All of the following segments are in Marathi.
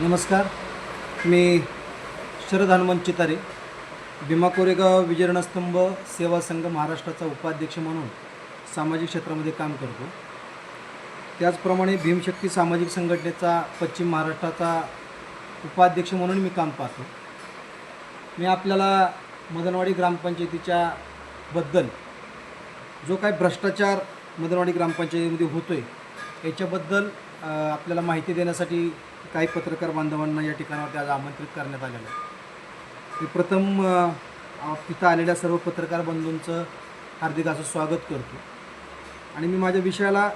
नमस्कार. मी शरद हनुमंत चितारे भीमा कोरेगाव विजरणस्तंभ सेवा संघ महाराष्ट्राचा उपाध्यक्ष म्हणून सामाजिक क्षेत्रामध्ये काम करतो. त्याचप्रमाणे भीमशक्ती सामाजिक संघटनेचा पश्चिम महाराष्ट्राचा उपाध्यक्ष म्हणून मी काम पाहतो. मी आपल्याला मदनवाडी ग्रामपंचायतीच्या बद्दल जो काही भ्रष्टाचार मदनवाडी ग्रामपंचायतीमध्ये होतो आहे याच्याबद्दल आपल्याला माहिती देण्यासाठी काही पत्रकार बांधवांना या ठिकाणावरती आज आमंत्रित करण्यात आलेलं आहे. मी प्रथम तिथं आलेल्या सर्व पत्रकार बंधूंचं हार्दिक असं स्वागत करतो. आणि मी माझ्या विषयाला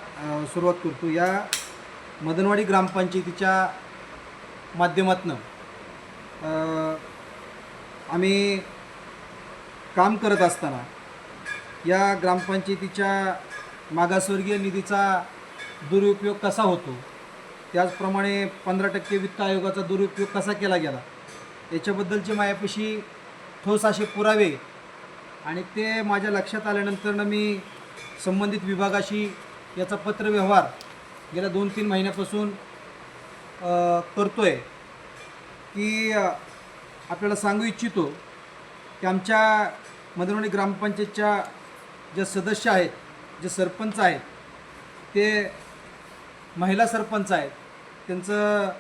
सुरुवात करतो. या मदनवाडी ग्रामपंचायतीच्या माध्यमातनं आम्ही काम करत असताना या ग्रामपंचायतीच्या मागासवर्गीय निधीचा दुरुपयोग कसा होतो? त्याचप्रमाणे पंधरा टक्के वित्त आयोगाचा दुरुपयोग कसा केला गेला? याच्याबद्दलचे माझ्यापाशी ठोस असे पुरावे आणि ते माझ्या लक्षात आल्यानंतरनं मी संबंधित विभागाशी याचा पत्रव्यवहार गेल्या दोन तीन महिन्यापासून करतो आहे की आपल्याला सांगू इच्छितो की आमच्या मधुरवणी ग्रामपंचायतच्या ज्या सदस्य आहेत जे सरपंच आहेत ते महिला सरपंच आहेत. त्यांचं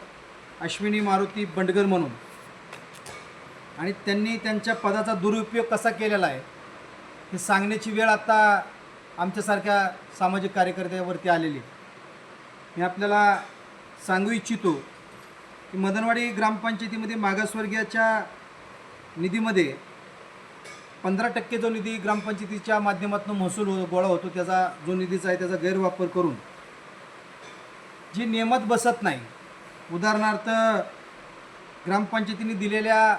अश्विनी मारुती बंडगर म्हणून आणि त्यांनी त्यांच्या पदाचा दुरुपयोग कसा केलेला आहे हे सांगण्याची वेळ आता आमच्यासारख्या सामाजिक कार्यकर्त्यावरती आलेली आहे. मी आपल्याला सांगू इच्छितो की मदनवाडी ग्रामपंचायतीमध्ये मागासवर्गीयाच्या निधीमध्ये पंधरा टक्के जो निधी ग्रामपंचायतीच्या माध्यमातून महसूल हो- गोळा होतो त्याचा जो निधीचा आहे त्याचा गैरवापर करून जी नियमात बसत नाही. उदाहरणार्थ ग्रामपंचायतीने दिलेल्या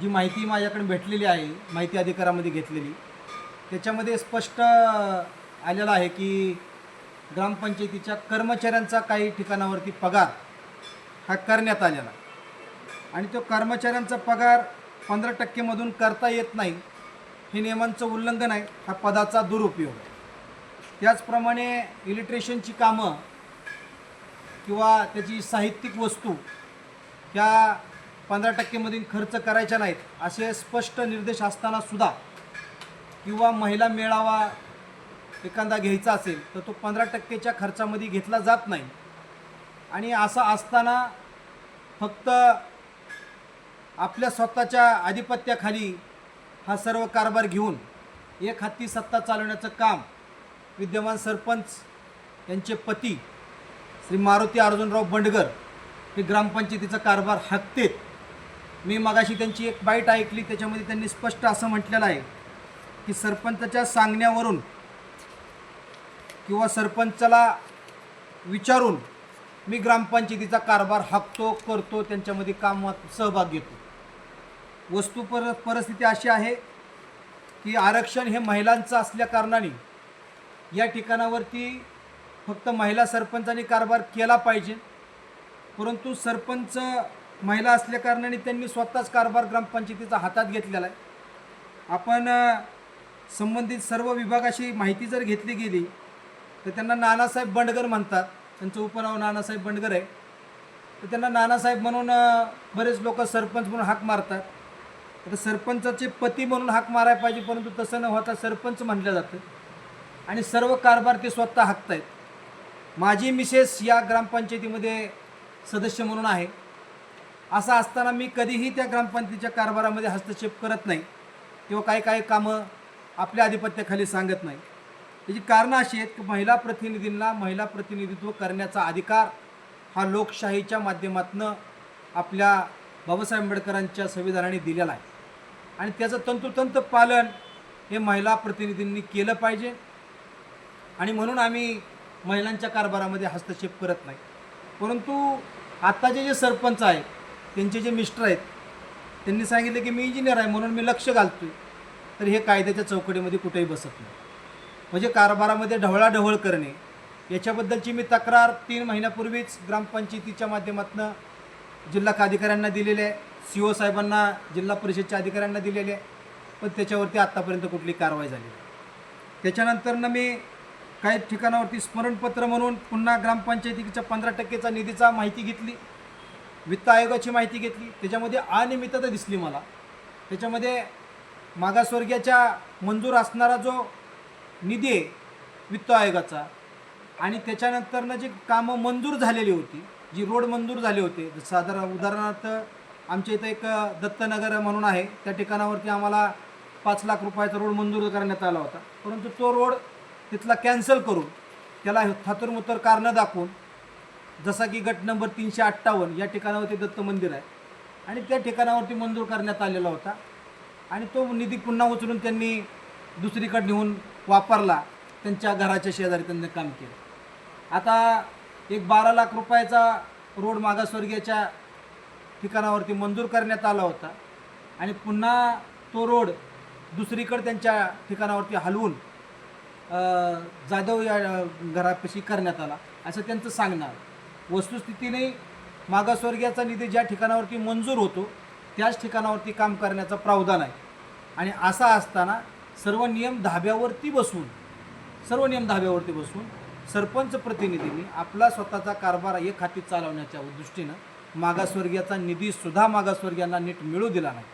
जी माहिती माझ्याकडे भेटलेली आहे माहिती अधिकारामध्ये घेतलेली त्याच्यामध्ये स्पष्ट आलेलं आहे की ग्रामपंचायतीच्या कर्मचाऱ्यांचा काही ठिकाणावरती पगार हा करण्यात आलेला. आणि तो कर्मचाऱ्यांचा पगार पंधरा टक्केमधून करता येत नाही हे नियमांचं उल्लंघन आहे हा पदाचा दुरुपयोग. आहे त्याचप्रमाणे इलेक्ट्रिशियनची कामं किंवा त्याची साहित्यिक वस्तू ह्या पंधरा टक्केमधून खर्च करायच्या नाहीत असे स्पष्ट निर्देश असताना सुद्धा किंवा महिला मेळावा एखादा घ्यायचा असेल तर तो पंधरा टक्केच्या खर्चामध्ये घेतला जात नाही. आणि असं असताना फक्त आपल्या स्वतःच्या आधिपत्याखाली हा सर्व कारभार घेऊन एक हत्ती सत्ता चालवण्याचं काम विद्यमान सरपंच यांचे पती श्री मारुती अर्जुनराव बंडगर हे ग्रामपंचायतीचा कारभार हाकतेत मी मगाशी त्यांची एक बाईट ऐकली त्याच्यामध्ये त्यांनी स्पष्ट असं म्हटलेलं आहे की सरपंचाच्या सांगण्यावरून किंवा सरपंचाला विचारून मी ग्रामपंचायतीचा कारभार हाकतो करतो त्यांच्यामध्ये कामात सहभाग घेतो. वस्तू पर परिस्थिती अशी आहे की आरक्षण हे महिलांचं असल्याकारणाने या ठिकाणावरती फक्त महिला सरपंचांनी कारभार केला पाहिजे. परंतु सरपंच महिला असल्याकारणाने त्यांनी स्वतःच कारभार ग्रामपंचायतीचा हातात घेतलेला आहे. आपण संबंधित सर्व विभागाशी माहिती जर घेतली गेली तर त्यांना नानासाहेब बंडगर म्हणतात. त्यांचं उपनाव नानासाहेब बंडगर आहे. तर त्यांना नानासाहेब म्हणून बरेच लोक सरपंच म्हणून हाक मारतात. आता सरपंचाचे पती म्हणून हाक मारायला पाहिजे परंतु तसं न होता सरपंच म्हटलं जातं. आणि सर्व कारभार ते स्वतः हाकतायत. माझी मिसेस या ग्रामपंचायतीमध्ये सदस्य म्हणून आहे. असं असताना मी कधीही त्या ग्रामपंचायतीच्या कारभारामध्ये हस्तक्षेप करत नाही किंवा काही काही कामं आपल्या आधिपत्याखाली सांगत नाही. त्याची कारणं अशी आहेत की महिला प्रतिनिधींना महिला प्रतिनिधित्व करण्याचा अधिकार हा लोकशाहीच्या माध्यमातनं आपल्या बाबासाहेब आंबेडकरांच्या संविधानाने दिलेला आहे. आणि त्याचं तंतोतंत पालन हे महिला प्रतिनिधींनी केलं पाहिजे. आणि म्हणून आम्ही महिलांच्या कारभारामध्ये हस्तक्षेप करत नाही. परंतु आत्ताचे जे सरपंच आहेत त्यांचे जे मिस्टर आहेत त्यांनी सांगितलं की मी इंजिनियर आहे म्हणून मी लक्ष घालतो तर हे कायद्याच्या चौकटीमध्ये कुठेही बसत नाही. म्हणजे कारभारामध्ये ढवळाढवळ करणे याच्याबद्दलची मी तक्रार तीन महिन्यापूर्वीच ग्रामपंचायतीच्या माध्यमातून जिल्हा अधिकाऱ्यांना दिलेली आहे. सी ओ साहेबांना जिल्हा परिषदच्या अधिकाऱ्यांना दिलेली आहे. पण त्याच्यावरती आत्तापर्यंत कुठली कारवाई झाली त्याच्यानंतरनं मी काही ठिकाणावरती स्मरणपत्र म्हणून पुन्हा ग्रामपंचायतीच्या पंधरा टक्केचा निधीचा माहिती घेतली. वित्त आयोगाची माहिती घेतली. त्याच्यामध्ये अनियमितता दिसली मला. त्याच्यामध्ये मागासवर्गीयाच्या मंजूर असणारा जो निधी आहे वित्त आयोगाचा आणि त्याच्यानंतरनं जी कामं मंजूर झालेली होती जी रोड मंजूर झाले होते साधारण उदाहरणार्थ आमच्या इथं एक दत्तनगर म्हणून आहे. त्या ठिकाणावरती आम्हाला पाच लाख रुपयाचा रोड मंजूर करण्यात आला होता. परंतु तो रोड तिथला कॅन्सल करून त्याला थातुरमुतर कारणं दाखवून जसा की गट नंबर तीनशे अठ्ठावन्न या ठिकाणावरती दत्त मंदिर आहे. आणि त्या ठिकाणावरती मंजूर करण्यात आलेला होता. आणि तो निधी पुन्हा उचलून त्यांनी दुसरीकडे नेऊन वापरला. त्यांच्या घराच्या शेजारी त्यांनी काम केलं. आता एक बारा लाख रुपयाचा रोड मागासवर्गीयाच्या ठिकाणावरती मंजूर करण्यात आला होता. आणि पुन्हा तो रोड दुसरीकडे त्यांच्या ठिकाणावरती हलवून जाधव या घरापाशी करण्यात आला. असं त्यांचं सांगणार. वस्तुस्थितीने मागासवर्गीयाचा निधी ज्या ठिकाणावरती मंजूर होतो त्याच ठिकाणावरती काम करण्याचा प्रावधान आहे. आणि असा असताना सर्व नियम धाब्यावरती बसून सर्व नियम धाब्यावरती बसून सरपंच प्रतिनिधींनी आपला स्वतःचा कारभार एक हाती चालवण्याच्या दृष्टीनं मागासवर्गीयाचा निधीसुद्धा मागासवर्गीयांना नीट मिळू दिला नाही.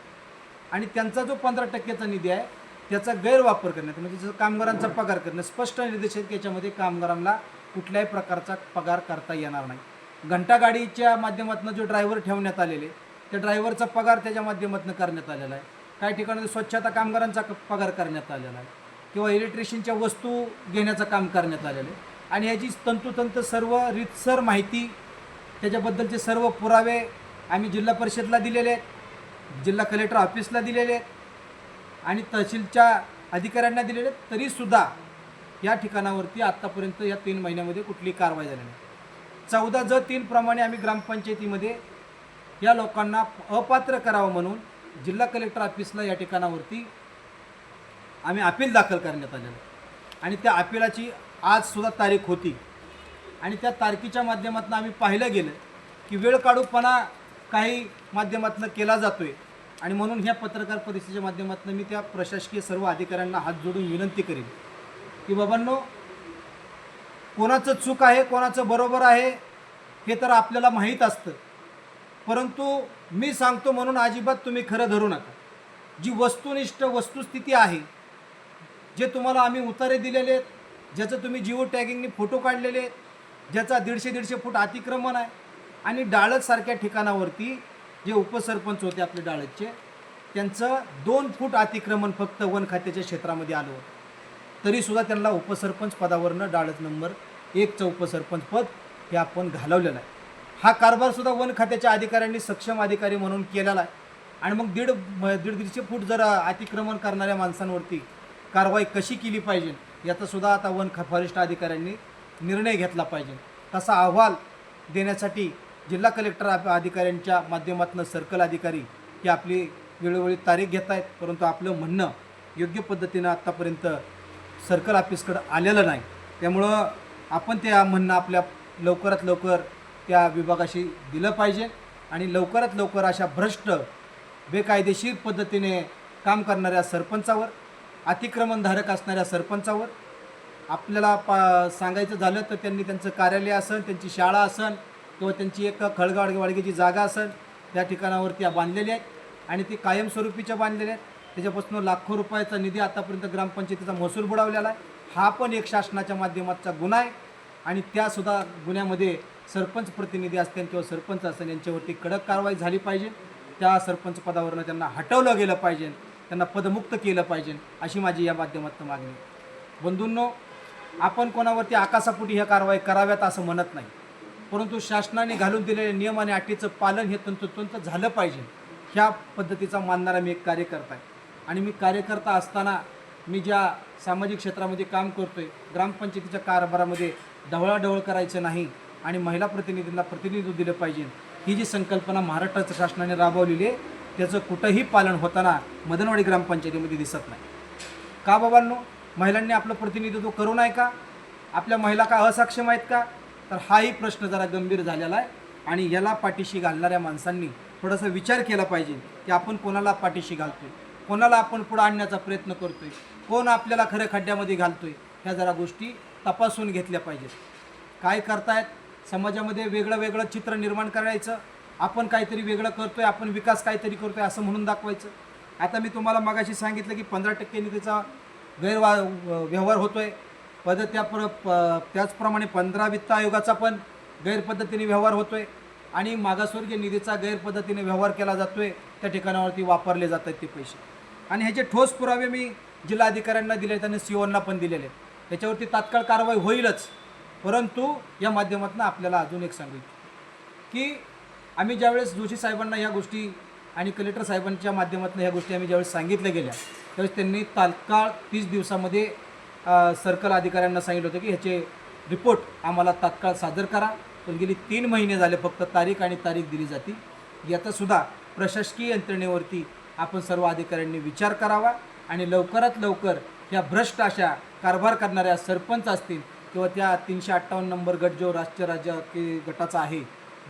आणि त्यांचा जो पंधरा टक्क्याचा निधी आहे त्याचा गैरवापर करण्यात म्हणजे जसं कामगारांचा पगार करणं स्पष्ट निर्देश आहेत की याच्यामध्ये कामगारांना कुठल्याही प्रकारचा पगार करता येणार नाही. घंटागाडीच्या माध्यमातून जो ड्रायव्हर ठेवण्यात आलेले त्या ड्रायव्हरचा पगार त्याच्या माध्यमातून करण्यात आलेला आहे. काही ठिकाणी स्वच्छता कामगारांचा क- पगार करण्यात आलेला आहे. किंवा इलेक्ट्रिशियनच्या वस्तू घेण्याचं काम करण्यात आलेलं आहे. आणि याची तंतोतंत सर्व रितसर माहिती त्याच्याबद्दलचे सर्व पुरावे आम्ही जिल्हा परिषदला दिलेले आहेत. जिल्हा कलेक्टर ऑफिसला दिलेले आहेत. आणि तहसीलच्या अधिकाऱ्यांना दिलेले तरीसुद्धा या ठिकाणावरती आत्तापर्यंत या तीन महिन्यामध्ये कुठली कारवाई झाली नाही. चौदा ज तीनप्रमाणे आम्ही ग्रामपंचायतीमध्ये या लोकांना अपात्र करावं म्हणून जिल्हा कलेक्टर ऑफिसला या ठिकाणावरती आम्ही अपील दाखल करण्यात आलेलं आणि त्या अपिलाची आजसुद्धा तारीख होती. आणि त्या तारखेच्या माध्यमातून आम्ही पाहिलं गेलं की वेळ काढूपणा काही माध्यमातून केला जातो आहे आणि म्हणून ह्या पत्रकार परिषदेच्या माध्यमातून मी त्या प्रशासकीय सर्व अधिकाऱ्यांना हात जोडून विनंती करेन की बाबांनो कोणाचं चूक आहे कोणाचं बरोबर आहे हे तर आपल्याला माहीत असतं. परंतु मी सांगतो म्हणून अजिबात तुम्ही खरं धरू नका. जी वस्तुनिष्ठ वस्तुस्थिती आहे जे तुम्हाला आम्ही उतारे दिलेले आहेत ज्याचं तुम्ही जिओ टॅगिंगने फोटो काढलेले आहेत ज्याचा दीडशे दीडशे फूट अतिक्रमण आहे आणि डाळकसारख्या ठिकाणावरती जे उपसरपंच होते आपले डाळतचे त्यांचं दोन फूट अतिक्रमण फक्त वन खात्याच्या क्षेत्रामध्ये आलं होतं. तरीसुद्धा त्यांना उपसरपंच पदावरनं डाळत नंबर एकचं उपसरपंच पद हे आपण घालवलेलं आहे. हा कारभारसुद्धा वन खात्याच्या अधिकाऱ्यांनी सक्षम अधिकारी म्हणून केलेला आहे. आणि मग दीड म- दीड दीडशे फूट जर अतिक्रमण करणाऱ्या माणसांवरती कारवाई कशी केली पाहिजे याचासुद्धा आता वन ख फॉरेस्ट अधिकाऱ्यांनी निर्णय घेतला पाहिजे. तसा अहवाल देण्यासाठी जिल्हा कलेक्टर अधिकाऱ्यांच्या माध्यमातून सर्कल अधिकारी हे आपली वेळोवेळी तारीख घेत आहेत परंतु आपलं म्हणणं योग्य पद्धतीनं आत्तापर्यंत सर्कल ऑफिसकडं आलेलं नाही. त्यामुळं आपण ते म्हणणं आपल्या लवकरात लवकर त्या विभागाशी दिलं पाहिजे आणि लवकरात लवकर अशा भ्रष्ट बेकायदेशीर पद्धतीने काम करणाऱ्या सरपंचावर अतिक्रमणधारक असणाऱ्या सरपंचावर आपल्याला पा सांगायचं झालं तर त्यांनी त्यांचं कार्यालय असन त्यांची शाळा असन किंवा त्यांची एक खळगाड वाडगेची जागा असेल त्या ठिकाणावरती बांधलेली आहेत. आणि ती कायमस्वरूपीच्या बांधलेल्या आहेत. त्याच्यापासून लाखो रुपयाचा निधी आतापर्यंत ग्रामपंचायतीचा महसूल बुडवलेला आहे. हा पण एक शासनाच्या माध्यमाचा गुन्हा आहे. आणि त्यासुद्धा गुन्ह्यामध्ये सरपंच प्रतिनिधी असतील किंवा सरपंच असतील यांच्यावरती कडक कारवाई झाली पाहिजे. त्या सरपंच पदावरनं त्यांना हटवलं गेलं पाहिजे. त्यांना पदमुक्त केलं पाहिजे अशी माझी या माध्यमातून मागणी बंधूंनो आपण कोणावरती आकाशापुटी ह्या कारवाई कराव्यात असं म्हणत नाही. परंतु शासनाने घालून दिलेले नियम आणि अटीचं पालन हे तंतोतंत झालं पाहिजे. ह्या पद्धतीचा मानणारा मी एक कार्यकर्ता आहे. आणि मी कार्यकर्ता असताना मी ज्या सामाजिक क्षेत्रामध्ये काम करतो आहे ग्रामपंचायतीच्या कारभारामध्ये ढवळाढवळ करायचं नाही आणि महिला प्रतिनिधींना प्रतिनिधित्व दिलं पाहिजे ही जी संकल्पना महाराष्ट्राच्या शासनाने राबवलेली आहे त्याचं कुठंही पालन होताना मदनवाडी ग्रामपंचायतीमध्ये दिसत नाही. का बाबांनो? महिलांनी आपलं प्रतिनिधित्व करू नये का? आपल्या महिला का असक्षम आहेत का? तर हाही प्रश्न जरा गंभीर झालेला आहे आणि याला पाठीशी घालणाऱ्या माणसांनी थोडासा विचार केला पाहिजे की आपण कोणाला पाठीशी घालतोय? कोणाला आपण पुढं आणण्याचा प्रयत्न करतोय? कोण आपल्याला खरं खड्ड्यामध्ये घालतोय? ह्या जरा गोष्टी तपासून घेतल्या पाहिजेत. काय करतायत? समाजामध्ये वेगळं वेगळं चित्र निर्माण करायचं. आपण काहीतरी वेगळं करतोय आपण विकास काहीतरी करतोय असं म्हणून दाखवायचं. आता मी तुम्हाला मगाशी सांगितलं की पंधरा टक्के निधीचा गैरवा व्यवहार होतोय. पद त्या प्र प- त्याचप्रमाणे पंधरा वित्त आयोगाचा पण गैरपद्धतीने व्यवहार होतोय आणि मागासवर्गीय निधीचा गैरपद्धतीने व्यवहार केला जातोय त्या ठिकाणावरती वापरले जात आहेत ते पैसे आणि ह्याचे ठोस पुरावे मी जिल्हाधिकाऱ्यांना दिले त्यांनी सीओना पण दिलेले आहेत. त्याच्यावरती तात्काळ कारवाई होईलच परंतु या माध्यमातून आपल्याला अजून एक सांगू की आम्ही ज्यावेळेस जोशी साहेबांना ह्या गोष्टी आणि कलेक्टर साहेबांच्या माध्यमातून ह्या गोष्टी आम्ही ज्यावेळेस सांगितल्या गेल्या त्यावेळेस त्यांनी तात्काळ तीस दिवसामध्ये सर्कल अधिकाऱ्यांना सांगितलं होतं की ह्याचे रिपोर्ट आम्हाला तात्काळ सादर करा. पण गेली तीन महिने झाले फक्त तारीख आणि तारीख दिली जाते. याचासुद्धा प्रशासकीय यंत्रणेवरती आपण सर्व अधिकाऱ्यांनी विचार करावा आणि लवकरात लवकर ह्या भ्रष्ट अशा कारभार करणाऱ्या सरपंच असतील किंवा त्या तीनशे अठ्ठावन्न नंबर गट जो राष्ट्रीय राज्य गटाचा आहे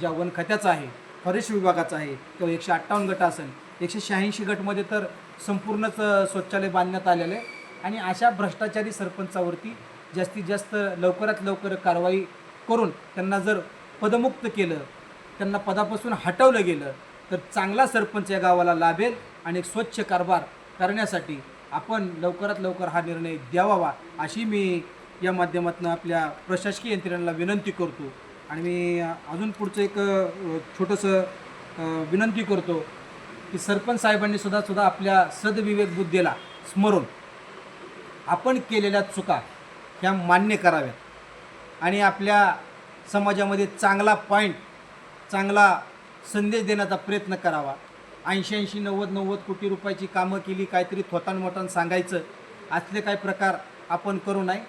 ज्या वन खात्याचा आहे फॉरेस्ट विभागाचा आहे किंवा एकशे अठ्ठावन्न गट असेल एकशे शहाऐंशी गटमध्ये तर संपूर्णच शौचालय बांधण्यात आलेलं आहे. आणि अशा भ्रष्टाचारी सरपंचावरती जास्तीत जास्त लवकरात लवकर कारवाई करून त्यांना जर पदमुक्त केलं त्यांना पदापासून हटवलं गेलं तर चांगला सरपंच या गावाला लाभेल आणि एक स्वच्छ कारभार करण्यासाठी आपण लवकरात लवकर हा निर्णय द्यावा अशी मी या माध्यमातून आपल्या प्रशासकीय यंत्रणेला विनंती करतो. आणि मी अजून पुढचं एक छोटंसं विनंती करतो की सरपंच साहेबांनी सुद्धा सुद्धा आपल्या सदविवेक बुद्धीला स्मरून आपण केलेल्या चुका ह्या मान्य कराव्यात. आणि आपल्या समाजामध्ये चांगला पॉईंट चांगला संदेश देण्याचा प्रयत्न करावा. ऐंशी ऐंशी नव्वद नव्वद कोटी रुपयाची कामं केली काहीतरी थोतानमोतान सांगायचं असले काही प्रकार आपण करू नये.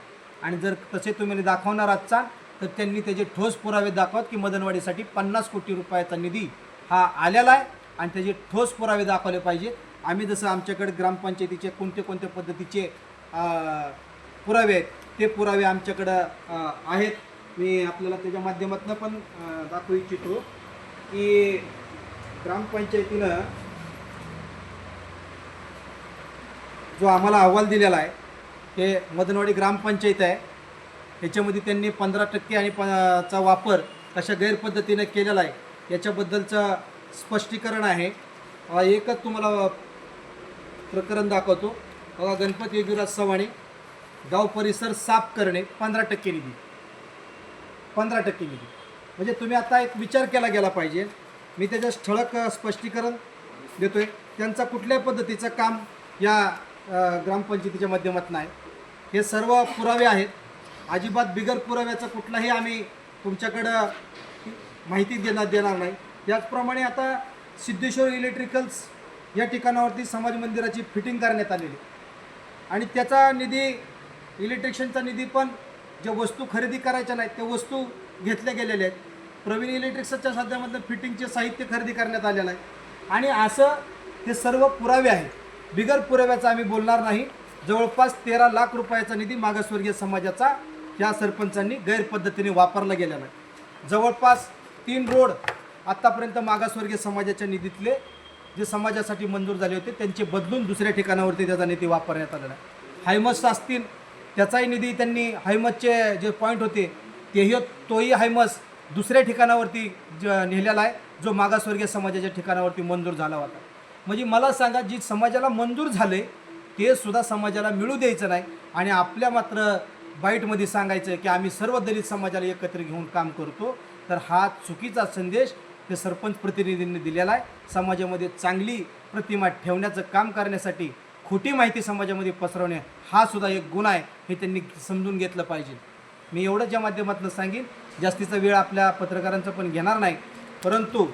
आणि जर तसे तुम्ही दाखवणार आजचा तर त्यांनी त्याचे ठोस पुरावे दाखवत की मदनवाडीसाठी पन्नास कोटी रुपयाचा निधी हा आलेला आहे आणि त्याचे ठोस पुरावे दाखवले पाहिजेत. आम्ही जसं आमच्याकडे ग्रामपंचायतीचे कोणते कोणत्या पद्धतीचे पुरावे आहेत. ते पुरावे आमच्याकडं आहेत. मी आपल्याला त्याच्या माध्यमातून पण दाखवू इच्छितो की ग्रामपंचायतीनं जो आम्हाला अहवाल दिलेला आहे हे मदनवाडी ग्रामपंचायत आहे. ह्याच्यामध्ये त्यांनी पंधरा टक्के आणि प चा वापर कशा गैरपद्धतीनं केलेला आहे. याच्याबद्दलचं स्पष्टीकरण आहे. एकच तुम्हाला प्रकरण दाखवतो. बघा गणपती योगीराज चव्हाणे गाव परिसर साफ करणे पंधरा टक्के निधी. पंधरा टक्के निधी. म्हणजे तुम्ही आता एक विचार केला गेला पाहिजे. मी त्याच्या ठळक स्पष्टीकरण देतो आहे त्यांचा कुठल्याही पद्धतीचं काम या ग्रामपंचायतीच्या माध्यमातून आहे हे सर्व पुरावे आहेत. अजिबात बिगर पुराव्याचं कुठलाही आम्ही तुमच्याकडं माहिती देणार देणार नाही. त्याचप्रमाणे आता सिद्धेश्वर इलेक्ट्रिकल्स या ठिकाणावरती समाज मंदिराची फिटिंग करण्यात आलेली आणि त्याचा निधी इलेक्ट्रिशियनचा निधी पण ज्या वस्तू खरेदी करायच्या नाहीत त्या वस्तू घेतल्या गेलेल्या आहेत. प्रवीण इलेक्ट्रिक्सच्या साध्यामधलं फिटिंगचे साहित्य खरेदी करण्यात आलेलं आहे. आणि असं हे सर्व पुरावे आहेत. बिगर पुराव्याचा आम्ही बोलणार नाही. जवळपास तेरा लाख रुपयाचा निधी मागासवर्गीय समाजाचा या सरपंचांनी गैरपद्धतीने वापरला गेलेला आहे. जवळपास तीन रोड आत्तापर्यंत मागासवर्गीय समाजाच्या निधीतले जे समाजासाठी मंजूर झाले होते त्यांचे बदलून दुसऱ्या ठिकाणावरती त्याचा निधी वापरण्यात आलेला आहे. हायमस असतील त्याचाही निधी त्यांनी हायमसचे जे पॉईंट होते तेही तोही हायमस दुसऱ्या ठिकाणावरती ज नेलेला आहे जो मागासवर्गीय समाजाच्या ठिकाणावरती मंजूर झाला होता. म्हणजे मला सांगा जी समाजाला मंजूर झाले ते सुद्धा समाजाला मिळू द्यायचं नाही आणि आपल्या मात्र बाईटमध्ये सांगायचं की आम्ही सर्व दलित समाजाला एकत्र घेऊन काम करतो तर हा चुकीचा संदेश ते सरपंच प्रतिनिधींनी दिलेला आहे. समाजामध्ये चांगली प्रतिमा ठेवण्याचं काम करण्यासाठी खोटी माहिती समाजामध्ये पसरवणे हा सुद्धा एक गुन्हा आहे हे त्यांनी समजून घेतलं पाहिजे. मी एवढंच या माध्यमातून सांगेन. जास्तीचा वेळ आपल्या पत्रकारांचा पण घेणार नाही. परंतु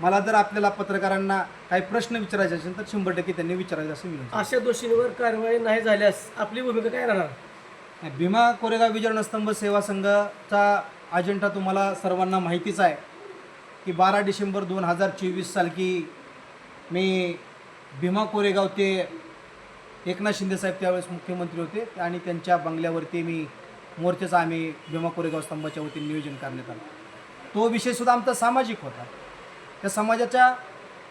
मला जर आपल्याला पत्रकारांना काही प्रश्न विचारायचे असेल तर शंभर टक्के त्यांनी विचारायचं असं विनंती अशा दोषींवर कारवाई नाही झाल्यास आपली भूमिका काय राहणार? भीमा कोरेगाव विजयस्तंभ सेवा संघाचा अजेंडा तुम्हाला सर्वांना माहितीच आहे. की बारा डिसेंबर दोन हजार चोवीस साल की मी भीमा कोरेगाव ते एकनाथ शिंदेसाहेब त्यावेळेस मुख्यमंत्री होते आणि त्यांच्या बंगल्यावरती मी मोर्चाचा आम्ही भीमा कोरेगाव स्तंभाच्या वतीने नियोजन करण्यात आलं. तो विषयसुद्धा आमचा सामाजिक होता. त्या समाजाच्या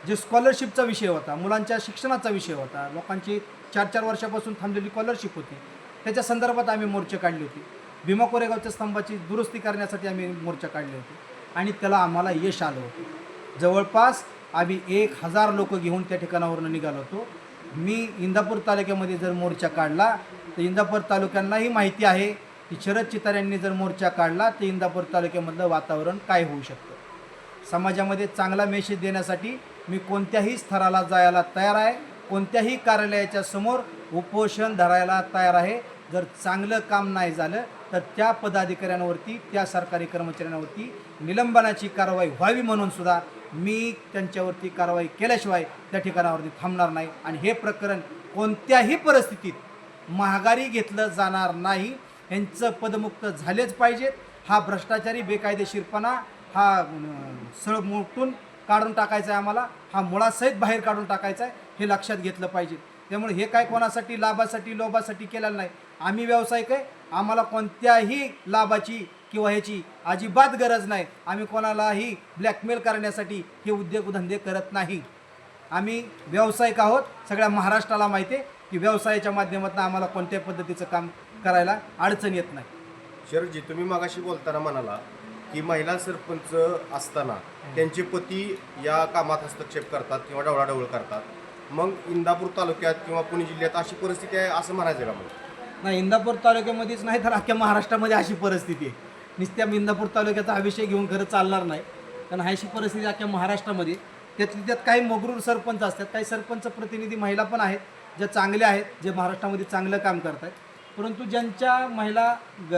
जे स्कॉलरशिपचा विषय होता मुलांच्या शिक्षणाचा विषय होता लोकांची चार चार वर्षापासून थांबलेली स्कॉलरशिप होती त्याच्या संदर्भात आम्ही मोर्चे काढले होते. भीमा कोरेगावच्या स्तंभाची दुरुस्ती करण्यासाठी आम्ही मोर्चा काढले होते. आणि त्याला आम्हाला यश आलं होतं. जवळपास आम्ही एक हजार लोक घेऊन त्या ठिकाणावरून निघालो होतो. मी इंदापूर तालुक्यामध्ये जर मोर्चा काढला तर इंदापूर तालुक्यांनाही माहिती आहे की शरद चितार यांनी जर मोर्चा काढला तर इंदापूर तालुक्यामधलं वातावरण काय होऊ शकतं? समाजामध्ये चांगला मेसेज देण्यासाठी मी कोणत्याही स्तराला जायला तयार आहे. कोणत्याही कार्यालयाच्या समोर उपोषण धरायला तयार आहे. जर चांगलं काम नाही झालं तर त्या पदाधिकाऱ्यांवरती त्या सरकारी कर्मचाऱ्यांवरती निलंबनाची कारवाई व्हावी म्हणून सुद्धा मी त्यांच्यावरती कारवाई केल्याशिवाय त्या ठिकाणावरती थांबणार नाही. आणि हे प्रकरण कोणत्याही परिस्थितीत महागारी घेतलं जाणार नाही. यांचं पदमुक्त झालेच पाहिजेत हा भ्रष्टाचारी बेकायदेशीरपणा हा सळ मोठून काढून टाकायचा आहे आम्हाला. हा मुळासहित बाहेर काढून टाकायचा आहे. हे लक्षात घेतलं पाहिजे. त्यामुळे हे काय कोणासाठी लाभासाठी लोभासाठी केलेलं नाही. आम्ही व्यावसायिक आहे आम्हाला कोणत्याही लाभाची किंवा ह्याची अजिबात गरज नाही. आम्ही कोणालाही ब्लॅकमेल करण्यासाठी हे उद्योगधंदे करत नाही. आम्ही व्यावसायिक आहोत सगळ्या महाराष्ट्राला माहिती आहे की व्यवसायाच्या माध्यमातून आम्हाला कोणत्या पद्धतीचं काम करायला अडचण येत नाही. शरदजी तुम्ही मागाशी बोलताना म्हणाला की महिला सरपंच असताना त्यांचे पती या कामात हस्तक्षेप करतात किंवा डवळाडवळ करतात. मग इंदापूर तालुक्यात किंवा पुणे जिल्ह्यात अशी परिस्थिती आहे असं म्हणायचं का मग? नाही इंदापूर तालुक्यामध्येच नाही तर अख्ख्या महाराष्ट्रामध्ये अशी परिस्थिती आहे. नुसत्या इंदापूर तालुक्याचा हा विषय घेऊन खरं चालणार नाही. कारण अशी परिस्थिती अख्ख्या महाराष्ट्रामध्ये त्यातली त्यात काही मगरूर सरपंच असतात काही सरपंच प्रतिनिधी महिला पण आहेत ज्या चांगल्या आहेत जे महाराष्ट्रामध्ये चांगलं काम करत आहेत परंतु ज्यांच्या महिला ग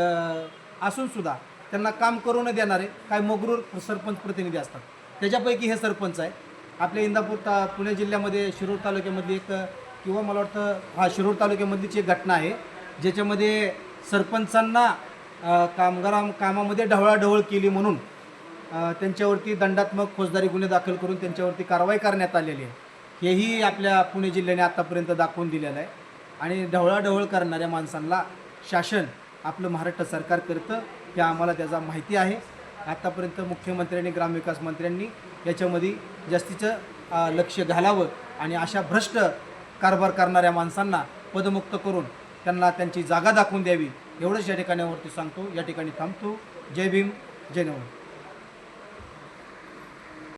असूनसुद्धा त्यांना काम करू न देणारे काही मगरूर सरपंच प्रतिनिधी असतात. त्याच्यापैकी हे सरपंच आहे आपल्या इंदापूर ता पुणे जिल्ह्यामध्ये शिरूर तालुक्यामधली एक किंवा मला वाटतं हा शिरूर तालुक्यामधलीच एक घटना आहे. ज्याच्यामध्ये सरपंचांना कामगारां कामगारा कामामध्ये ढवळाढवळ केली म्हणून त्यांच्यावरती दंडात्मक फौजदारी गुन्हे दाखल करून त्यांच्यावरती कारवाई करण्यात आलेली आहे. हेही आपल्या पुणे जिल्ह्याने आत्तापर्यंत दाखवून दिलेलं आहे. आणि ढवळाढवळ करणाऱ्या माणसांना शासन आपलं महाराष्ट्र सरकार करतं हे आम्हाला त्याचा माहिती आहे. आत्तापर्यंत मुख्यमंत्र्यांनी ग्रामविकास मंत्र्यांनी याच्यामध्ये जास्तीचं लक्ष घालावं आणि अशा भ्रष्ट कारभार करणाऱ्या माणसांना पदमुक्त करून त्यांना त्यांची जागा दाखवून द्यावी. एवढंच या ठिकाणावरती सांगतो. या ठिकाणी थांबतो. जय भीम जय नवं